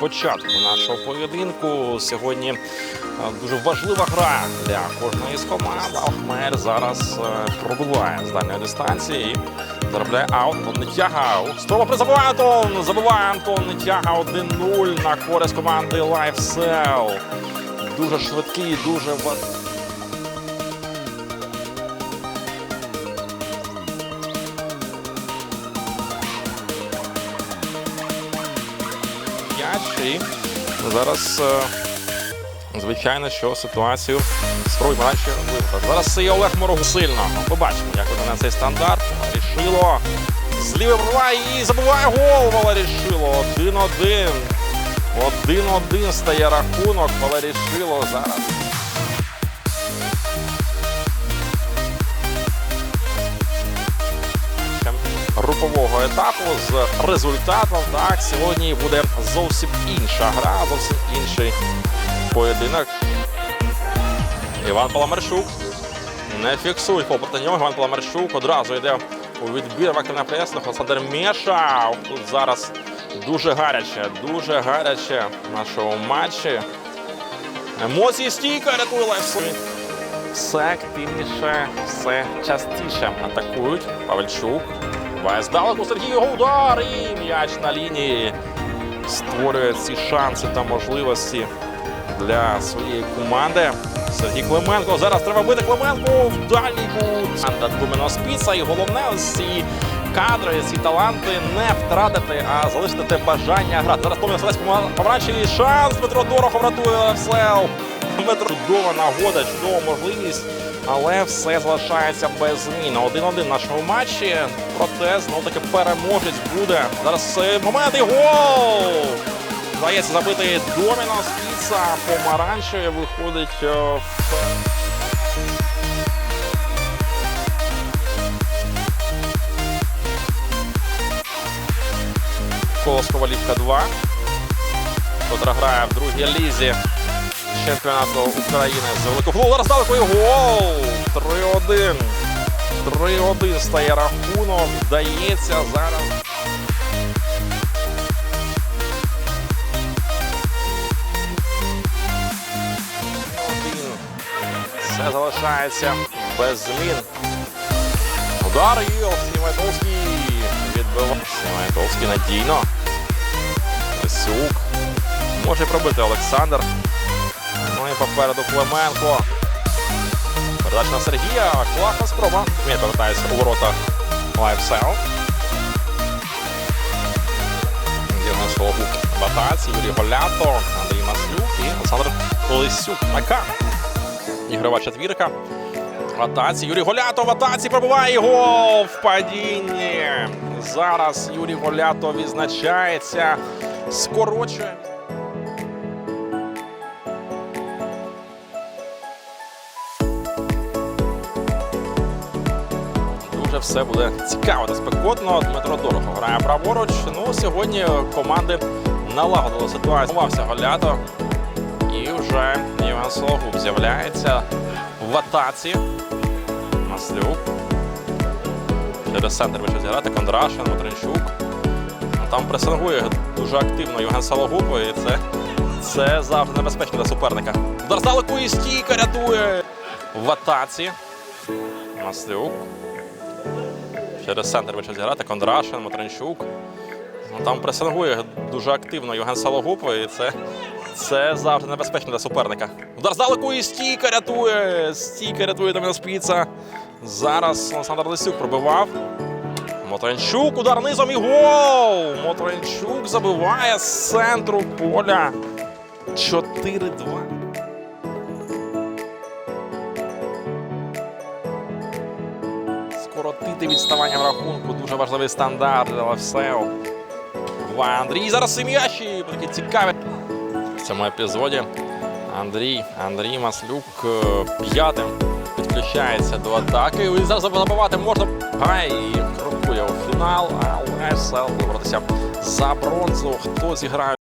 початку нашого поєдинку. Сьогодні е, дуже важлива гра для кожної з команд. Ахмер зараз е, пробиває з дальньої дистанції заробляє аут. Нетяга. Спроба призабиває Антон. Забиває Антон Нетяга 1-0 на користь команди LiveSell. Дуже швидкий, дуже м'яч. І зараз, е, звичайно, що ситуацію спробуємо радше виправити. Зараз і Олег Морогу сильно. Побачимо, як на цей стандарт. Рішило. Зліва пробиває і забуває гол Валерій Шило. 1-1. 1-1 стає рахунок. Валерій Шило зараз. Групового етапу з результатом. Так, сьогодні буде зовсім інша гра, зовсім інший поєдинок. Іван Паламарчук не фіксує проти нього. Іван Паламарчук одразу йде у відбір в активне пресних. Олександр Мєша. Тут зараз дуже гаряче, дуже гаряче в нашому матчі. Емоції стійка рятує Лайфсу. Все активніше, все частіше атакують. Павельчук. Здалеку Сергію удар і м'яч на лінії. Створює ці шанси та можливості для своєї команди. Сергій Клименко. Зараз треба бити Клименко в дальній кут. Анда Думено Спіца. І головне ці кадри, ці таланти не втратити, а залишити те бажання грати. Зараз Томін Селець помаранчевий шанс. Дмитро Дорохов рятує Слев. Дмитро чудова нагода, чудова можливість. Але все залишається без змін. 1-1 в нашому матчі. Проте знов таки переможець буде. Зараз момент і гол! Здається, забити Доміно Спіца. Помаранчеві виходить е, в Колос Ковалівка 2, котра грає в другій лізі чемпіонату України з великого. Зараз далеко і гол! 3-1. 3-1 стає рахунок. Вдається зараз. Все залишається без змін. Удар і Сніметовський відбиває. Сніметовський надійно. Лисюк. Може пробити Олександр. І попереду Клименко. Передача на Сергія. Класна спроба. Він повертається у ворота Лайфсел. Сологуб в атаці, Юрій Голято, Андрій Маслюк і Олександр Лисюк. Така. Ігрова четвірка. В атаці. Юрій Голято в атаці пробиває гол в падінні. Зараз Юрій Голято відзначається. Скорочує. Все буде цікаво та спекотно. Дмитро Дорохов грає праворуч. Ну, сьогодні команди налагодили ситуацію. Ховався Голято. І вже Іван Сологуб з'являється в атаці. Маслюк. Через центр вийшов зіграти. Кондрашин, Матринчук. Ну, Там пресингує дуже активно Євген Сологуб, і це, це завжди небезпечно для суперника. Удар і стійка рятує в атаці. Маслюк. Через центр вийшов зіграти. Кондрашин, Матринчук. Ну, Там пресингує дуже активно Євген Сологуб, і це, це завжди небезпечно для суперника. Удар здалеку і стійка рятує. Стійка рятує Доміно Спіца. Зараз Олександр Лисюк пробивав. Мотренчук, удар низом і гол! Мотренчук забиває з центру поля. 4-2. Скоротити відставання в рахунку. Дуже важливий стандарт для Левсео. Андрій зараз і м'ячі. Такі цікаві. В цьому епізоді Андрій, Андрій Маслюк е, п'ятим підключається до атаки. І зараз забивати можна. Гай і крокує у фінал. А Левсел боротися за бронзу. Хто зіграє?